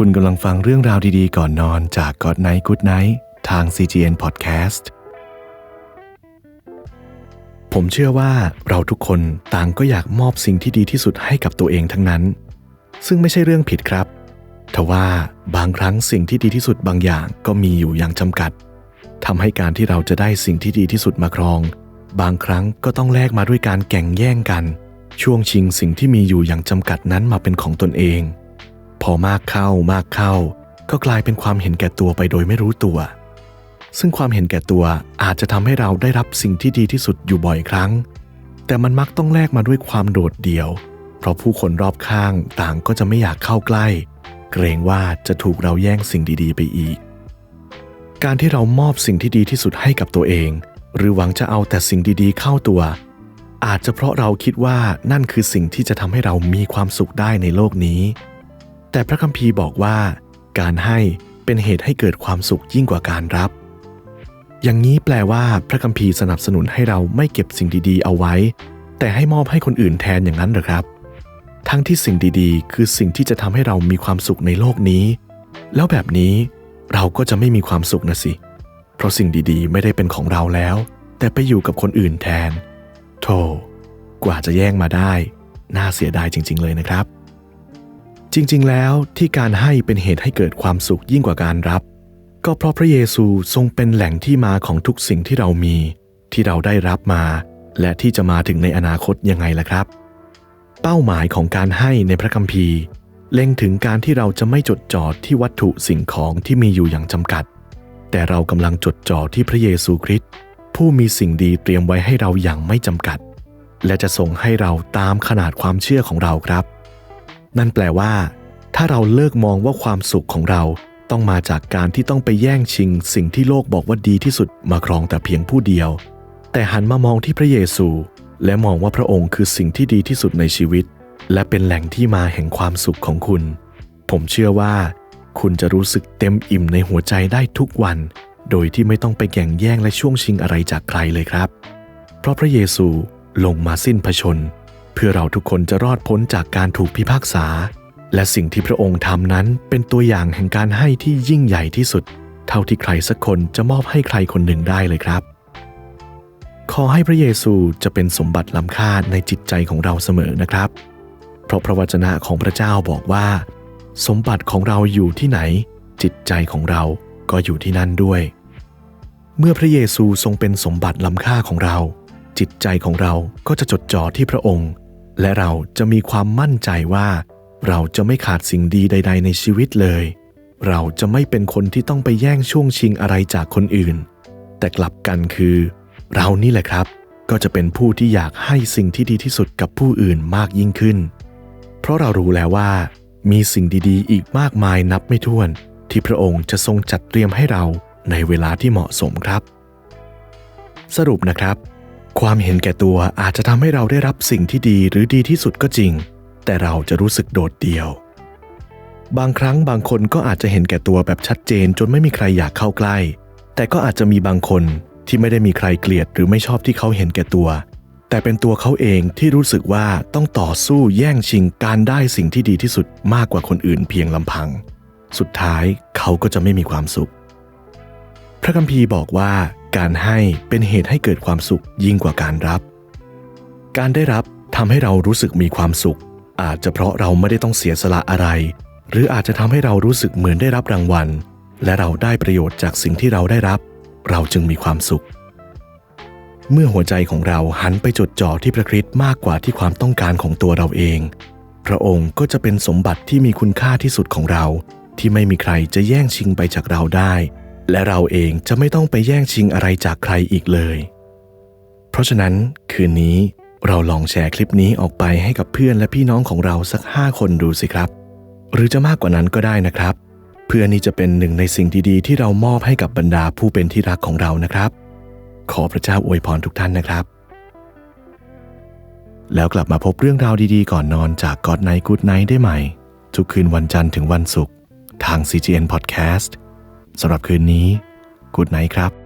คุณกำลังฟังเรื่องราวดีๆ ก่อนนอนจาก God Night Good Night ทาง CGN Podcast ผมเชื่อว่าเราทุกคนต่างก็อยากมอบสิ่งที่ดีที่สุดให้กับตัวเองทั้งนั้น ซึ่งไม่ใช่เรื่องผิดครับทว่าบางครั้งสิ่งที่ดีที่สุดบางอย่างก็มีอยู่อย่างจำกัดทำให้การที่เราจะได้สิ่งที่ดีที่สุดมาครอง บางครั้งก็ต้องแลกมาด้วยการแข่งแย่งกัน ช่วงชิงสิ่งที่มีอยู่อย่างจำกัดนั้นมาเป็นของตนเอง พอมากเข้ามากเข้า ก็กลายเป็นความเห็นแก่ตัวไปโดยไม่รู้ตัว ซึ่งความเห็นแก่ตัวอาจจะทำให้เราได้รับสิ่งที่ดีที่สุดอยู่บ่อยครั้ง แต่มันมักต้องแลกมาด้วยความโดดเดี่ยว เพราะผู้คนรอบข้างต่างก็จะไม่อยากเข้าใกล้ เกรงว่าจะถูกเราแย่งสิ่งดีๆ ไปอีก การที่เรามอบสิ่งที่ดีที่สุดให้กับตัวเอง หรือหวังจะเอาแต่สิ่งดีๆ เข้าตัวอาจจะเพราะเราคิดว่านั่นคือสิ่งที่จะทำให้เรามีความสุขได้ในโลกนี้ แต่พระคัมภีร์บอกว่า การให้เป็นเหตุให้เกิดความสุขยิ่งกว่าการรับ อย่างนี้แปลว่าพระคัมภีร์สนับสนุนให้เราไม่เก็บสิ่งดีๆ เอาไว้ แต่ให้มอบให้คนอื่นแทนอย่างนั้นเหรอครับ ทั้งที่สิ่งดีๆ คือสิ่งที่จะทำให้เรามีความสุขในโลกนี้ แล้วแบบนี้เราก็จะไม่มีความสุขนะสิ เพราะสิ่งดีๆ ไม่ได้เป็นของเราแล้ว แต่ไปอยู่กับคนอื่นแทน โธ่กว่าจะแย่งมาได้ น่าเสียดายจริง ๆ เลยนะครับ จริงๆ แล้วที่การให้เป็นเหตุให้เกิดความสุขยิ่งกว่าการรับ ก็เพราะพระเยซูทรงเป็นแหล่งที่มาของทุกสิ่งที่เรามี ที่เราได้รับมา และที่จะมาถึงในอนาคตยังไงล่ะครับ เป้าหมายของการให้ในพระคัมภีร์ เล็งถึงการที่เราจะไม่จดจ่อที่วัตถุสิ่งของที่มีอยู่อย่างจำกัด แต่เรากำลังจดจ่อที่พระเยซูคริสต์ผู้มีสิ่งดีเตรียมไว้ให้เราอย่างไม่จำกัด และจะส่งให้เราตามขนาดความเชื่อของเราครับ นั่นแปลว่า ถ้าเราเลิกมองว่าความสุขของเราต้องมาจากการที่ต้องไปแย่งชิง สิ่งที่โลกบอกว่าดีที่สุดมาครองแต่เพียงผู้เดียว แต่หันมามองที่พระเยซู และมองว่าพระองค์คือสิ่งที่ดีที่สุดในชีวิต และเป็นแหล่งที่มาแห่งความสุขของคุณ ผมเชื่อว่า คุณจะรู้สึกเต็มอิ่มในหัวใจได้ทุกวัน โดยที่ไม่ต้องไปแข่งแย่งและช่วงชิงอะไรจากใครเลยครับ เพราะพระเยซูลงมาสิ้นพระชน เพื่อเราทุกคนจะรอดพ้นจากการถูกพิพากษา และสิ่งที่พระองค์ทำนั้นเป็นตัวอย่างแห่งการให้ที่ยิ่งใหญ่ที่สุด เท่าที่ใครสักคนจะมอบให้ใครคนหนึ่งได้เลยครับ ขอให้พระเยซูจะเป็นสมบัติล้ำค่าในจิตใจของเราเสมอนะครับ เพราะพระวจนะของพระเจ้าบอกว่า สมบัติของเราอยู่ที่ไหน จิตใจของเราก็อยู่ที่นั่นด้วย เมื่อพระเยซูทรงเป็นสมบัติล้ำค่าของเรา จิตใจของเราก็จะจดจ่อที่พระองค์ และเราจะมีความมั่นใจว่า เราจะไม่ขาดสิ่งดีใด ๆ ในชีวิตเลย เราจะไม่เป็นคนที่ต้องไปแย่งช่วงชิงอะไรจากคนอื่น แต่กลับกันคือ เรานี่แหละครับ ก็จะเป็นผู้ที่อยากให้สิ่งที่ดีที่สุดกับผู้อื่นมากยิ่งขึ้น เพราะเรารู้แล้วว่า มีสิ่งดีๆ อีกมากมายนับไม่ถ้วน ที่พระองค์จะทรงจัดเตรียมให้เราในเวลาที่เหมาะสมครับ สรุปนะครับ ความเห็นแก่ตัวอาจจะทำให้เราได้รับสิ่งที่ดีหรือดีที่สุดก็จริง แต่เราจะรู้สึกโดดเดี่ยว บางครั้งบางคนก็อาจจะเห็นแก่ตัวแบบชัดเจนจนไม่มีใครอยากเข้าใกล้ แต่ก็อาจจะมีบางคนที่ไม่ได้มีใครเกลียดหรือไม่ชอบที่เขาเห็นแก่ตัว แต่เป็นตัวเขาเองที่รู้สึกว่าต้องต่อสู้แย่งชิงการได้สิ่งที่ดีที่สุดมากกว่าคนอื่นเพียงลำพัง สุดท้ายเขาก็จะไม่มีความสุข พระคัมภีร์บอกว่า การให้เป็นเหตุให้เกิดความสุขยิ่งกว่าการรับ การได้รับทำให้เรารู้สึกมีความสุข อาจจะเพราะเราไม่ได้ต้องเสียสละอะไร หรืออาจจะทำให้เรารู้สึกเหมือนได้รับรางวัล และเราได้ประโยชน์จากสิ่งที่เราได้รับ เราจึงมีความสุข เมื่อหัวใจของเราหันไปจดจ่อที่พระคริสต์มากกว่าที่ความต้องการของตัวเราเอง พระองค์ก็จะเป็นสมบัติที่มีคุณค่าที่สุดของเรา ที่ไม่มีใครจะแย่งชิงไปจากเราได้ และเราเองจะไม่ต้องไปแย่งชิงอะไรจากใครอีกเลย เพราะฉะนั้นคืนนี้เราลองแชร์คลิปนี้ออกไปให้กับเพื่อนและพี่น้องของเราสักห้าคนดูสิครับ หรือจะมากกว่านั้นก็ได้นะครับ เพื่อนี่จะเป็นหนึ่งในสิ่งดีๆ ที่เรามอบให้กับบรรดาผู้เป็นที่รักของเรานะครับ ขอพระเจ้าอวยพรทุกท่านนะครับ แล้วกลับมาพบเรื่องราวดีๆ ก่อนนอนจาก God Night Good Night ได้ใหม่ ทุกคืนวันจันทร์ถึงวันศุกร์ทาง CGN Podcast สำหรับคืนนี้กูดไนครับ